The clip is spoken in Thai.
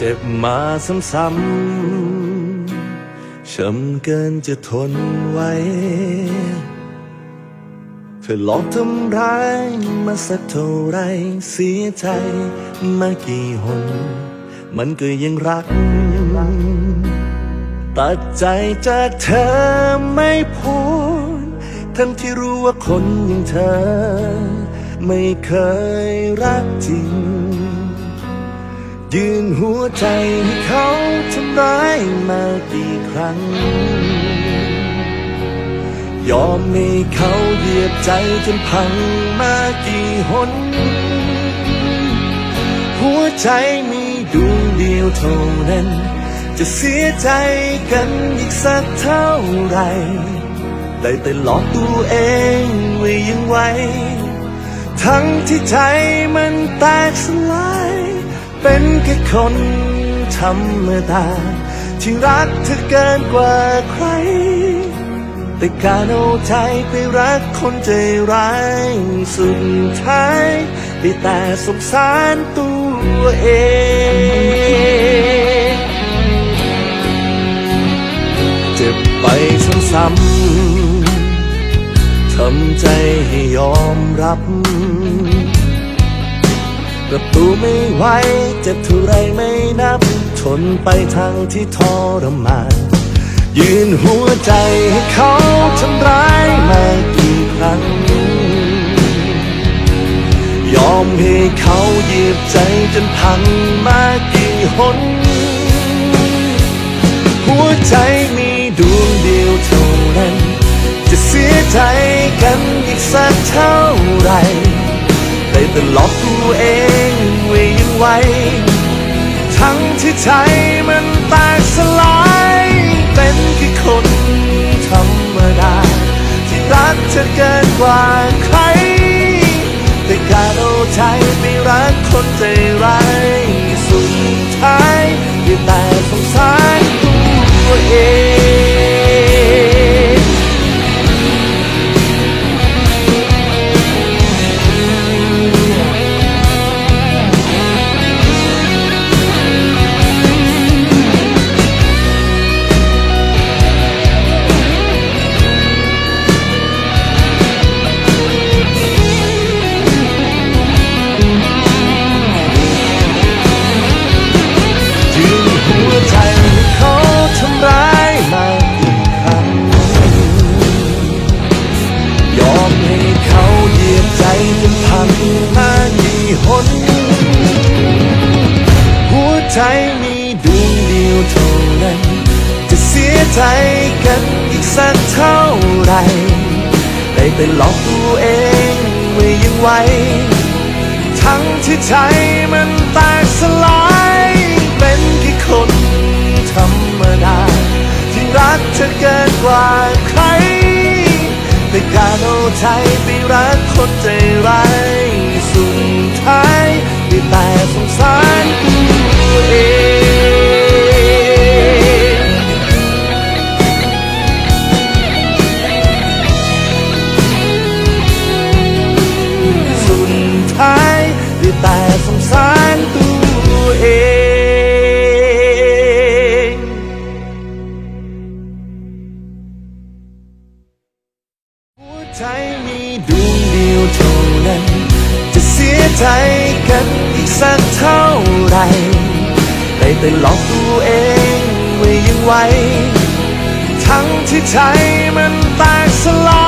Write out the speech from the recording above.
เจ็บมาซ้ำๆช้ำเกินจะทนไว้ เธอหลอกทำร้ายมาสักเท่าไรเสียใจมากี่หน มันก็ยังรัก ตัดใจจากเธอไม่พ้นทั้งที่รู้ว่าคนอย่างเธอ ไม่เคยรักจริง ยืนหัวใจให้เขาทำร้ายมากี่ครั้ง ยอมให้เขาเหยียบใจจนพังมากี่หน หัวใจมีดวงเดียวเท่านั้น จะเสียใจกันอีกสักเท่าไหรได้แต่หลอกตัวเองไว้ยังไหวทั้งที่ใจมัน เป็นแค่คนธรรมดา ที่รักเธอเกินกว่าใคร แต่การเอาใจไปรักคนใจร้ายสุดท้ายได้แต่สงสารตัวเองเจ็บไปซ้ำๆทำใจให้ยอมรับ รับตัวไม่ไหวเจ็บเท่าไรไม่นับ ทนไปทางที่ทรมาน ยืนหัวใจให้เขาทำร้ายมากี่ครั้ง ยอมให้เขาเหยียบใจจนพังมากี่หน หัวใจมีดวงเดียวเท่านั้น จะเสียใจกันอีกสักเท่าไหรได้แต่หลอกตัวเอง ไว้ ทั้งที่ใจมันแตกสลาย เป็นแค่คนธรรมดา ที่รักเธอเกินกว่าใคร หัวใจมีดวงเดียวเท่านั้นจะเสียใจกันอีกสักเท่าไหรได้แต่หลอกตัวเองไว้ยังไหวทั้งที่ใจมันแตกสลาย เป็นแค่คนธรรมดา ที่รักเธอเกินกว่าใคร แต่การเอาใจไปรักคนใจร้าย เองสุดท้ายได้แต่สงสารตัวเองหัวใจมีดวงเดียวเท่านั้น จะเสียใจกันอีกสักเท่า ไหรได้แต่หลอกตัวเองไว้ยังไหวทั้งที่ใจมันแตกสลาย